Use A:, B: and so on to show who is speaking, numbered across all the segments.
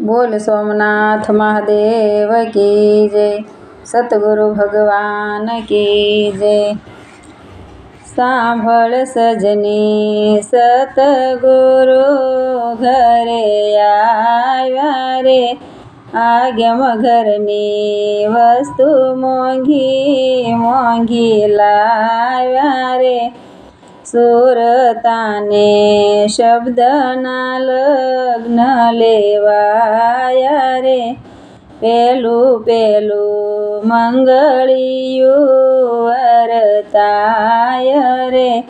A: બોલ સોમનાથ મહાદેવ કી જય. સતગુરુ ભગવાન કી જય. સાંભળ સજની સતગુરુ ઘરે આવ્યા રે. આગમ ઘરની વસ્તુ મોંઘી મોંઘી લાવ્યા સુરતાને શબ્દના લગ્ન લેવાયા રે. પેલું પેલું મંગળિયું વરતાય રે.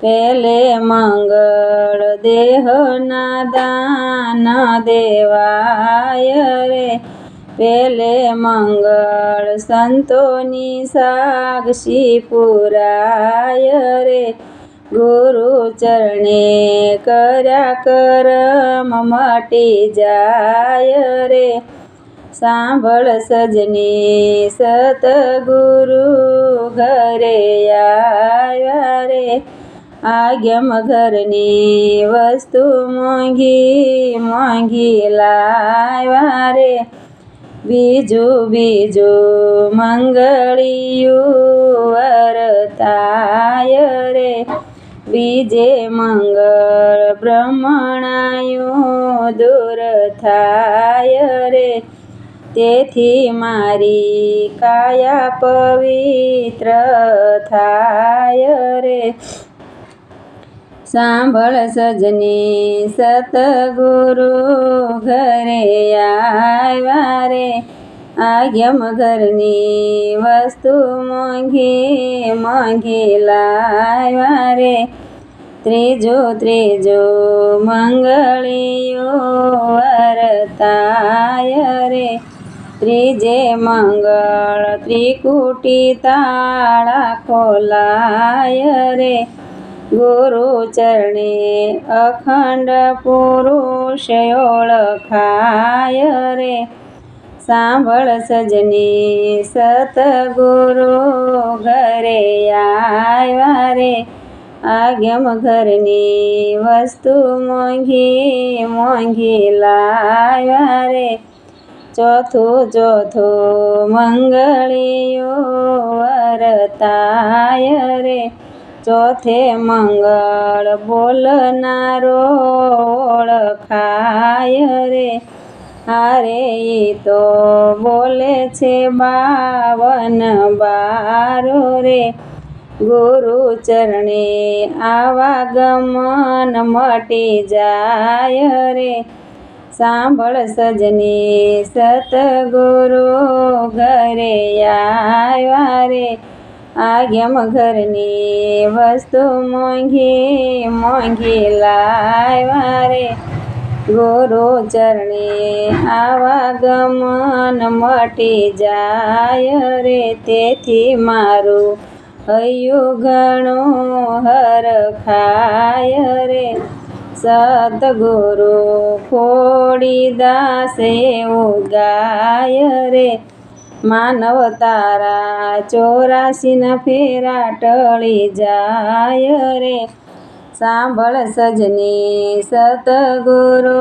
A: પેલે મંગળ દેહના દાન દેવાય રે. પેલે મંગળ સંતોની સાક્ષી પુરાય રે. ગુરુ ચરણે કર્યા કરમ મટી જાય રે. સાંભળ સજની સતગુરુ ઘરે આવ્યા રે. આગમ ઘરની વસ્તુ મોંઘી મોંઘી લાવ્યા રે. બીજું બીજું મંગળિયું વરતાય રે બીજે મંગળ બ્રહ્મણાયું દૂર થાય રે. તેથી મારી કાયા પવિત્ર થાય રે. સાંભળ સજની સતગુરુ ઘરે આવ્યા રે. આગમ ઘરની વસ્તુ મોંઘી મોંઘી લાવ્યા રે ત્રીજો ત્રીજો મંગળિયો વરતાય રે ત્રીજે મંગળ ત્રિકુટી તાળા ખોલાય રે ગુરુ ચરણે અખંડ પુરુષ ઓળખાય રે સાંભળ સજની સતગુરુ ઘરે આવ્યા રે. આગમ ઘરની વસ્તુ મોંઘી મોંઘી લાવ્યા રે. ચોથું ચોથું મંગળિયું વરતાય રે. ચોથે મંગળ બોલનારો ઓળખાય રે. હારે તો બોલે છે બાવન બારો રે. ગુરુ ચરણે આવા ગમન મટી જાય રે. સાંભળ સજની સતગુરુ ઘરે આવ્યા રે. આગમ ઘરની વસ્તુ મોંઘી મોંઘી લાવ્યા રે. ગુરુ ચરણે આવાગમન મટી જાય રે, તેથી મારું હૈયું ઘણું હરખાય રે. સતગુરુ ખોડી દાસે ગાય રે. માનવ તારા ચોરાસીના ફેરા ટળી જાય રે. સાંભળ સજની સતગુરુ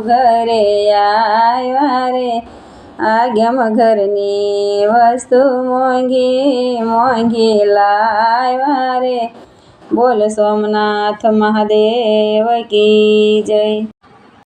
A: ઘરે આવ્યા રે. આગમ ઘરની વસ્તુ મોંઘી મોંઘી લાવ્યા રે. બોલ સોમનાથ મહાદેવ કી જય.